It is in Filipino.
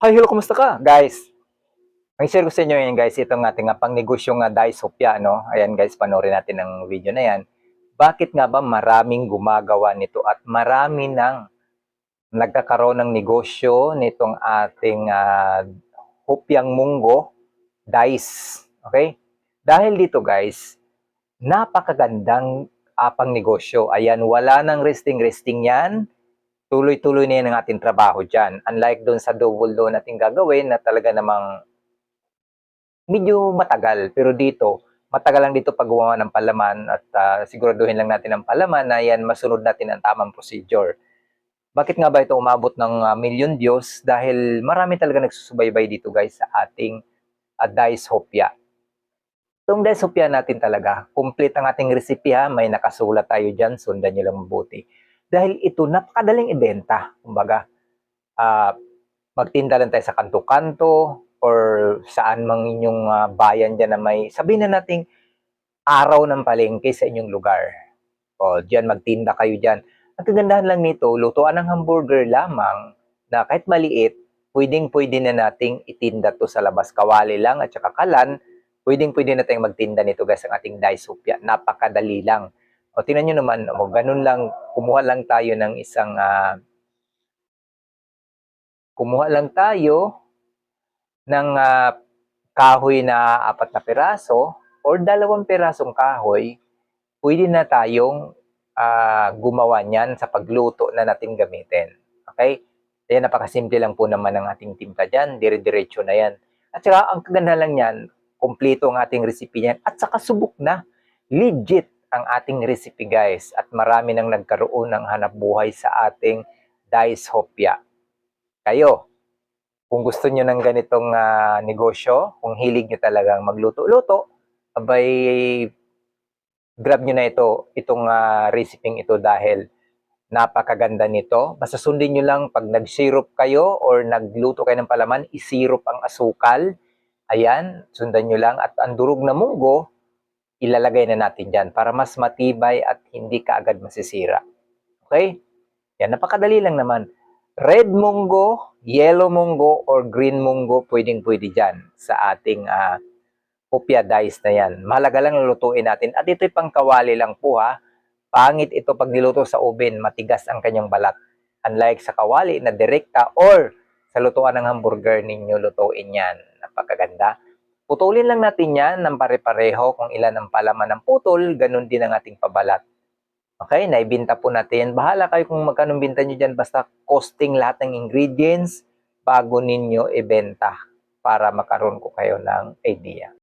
Hi, hello, kumusta ka? Guys, may share ko sa inyo ngayon guys, itong ating nga pangnegosyo nga Daisopia, no? Ayan guys, panoorin natin ang video na yan. Bakit nga ba maraming gumagawa nito at marami nang nagkakaroon ng negosyo nitong ating uh, Hopyang Munggo Dice, okay? Dahil dito guys, napakagandang apang negosyo. Ayan, wala nang resting-resting yan tuloy-tuloy na yan ang ating trabaho dyan. Unlike doon sa double doon natin gagawin na talaga namang medyo matagal. Pero dito, matagal lang dito paggawa ng palaman at uh, siguraduhin lang natin ang palaman na yan masunod natin ang tamang procedure. Bakit nga ba ito umabot ng uh, million views? Dahil marami talaga nagsusubaybay dito guys sa ating uh, Dice Hopia. Itong Dice Hopia natin talaga, complete ang ating recipe ha. May nakasulat tayo dyan, sundan nyo lang mabuti dahil ito napakadaling ibenta. Kumbaga, uh, magtinda lang tayo sa kanto-kanto or saan mang inyong uh, bayan dyan na may, sabihin na nating araw ng palengke sa inyong lugar. O, dyan magtinda kayo dyan. Ang kagandahan lang nito, lutuan ng hamburger lamang na kahit maliit, pwedeng-pwede na nating itinda to sa labas. Kawali lang at saka kalan, pwedeng-pwede na tayong magtinda nito guys ang ating daisupya. Napakadali lang. O tingnan nyo naman, o, ganun lang, kumuha lang tayo ng isang, uh, kumuha lang tayo ng uh, kahoy na apat na piraso or dalawang pirasong kahoy, pwede na tayong uh, gumawa niyan sa pagluto na natin gamitin. Okay? Kaya napakasimple lang po naman ng ating timpla dyan, dire-diretso na yan. At saka ang kaganda lang yan, kompleto ang ating recipe niyan at saka subok na. Legit ang ating recipe guys at marami nang nagkaroon ng hanap buhay sa ating Dice Hopia. Kayo, kung gusto nyo ng ganitong uh, negosyo, kung hilig nyo talagang magluto-luto, abay grab nyo na ito, itong uh, recipe ito dahil napakaganda nito. Basta sundin nyo lang pag nag-syrup kayo or nagluto kayo ng palaman, isirup ang asukal. Ayan, sundan nyo lang. At ang durog na munggo, ilalagay na natin dyan para mas matibay at hindi kaagad masisira. Okay? Yan, napakadali lang naman. Red munggo, yellow munggo, or green munggo, pwedeng-pwede dyan sa ating uh, kopya dice na yan. Mahalaga lang lulutuin natin. At ito'y pangkawali lang po ha. Pangit ito pag niluto sa oven, matigas ang kanyang balat. Unlike sa kawali na direkta or sa lutuan ng hamburger ninyo, lutuin yan. Napakaganda. Putulin lang natin yan ng pare-pareho kung ilan ang palaman ng putol, ganun din ang ating pabalat. Okay, naibinta po natin. Bahala kayo kung magkano binta nyo dyan, basta costing lahat ng ingredients bago ninyo ibenta para makaroon ko kayo ng idea.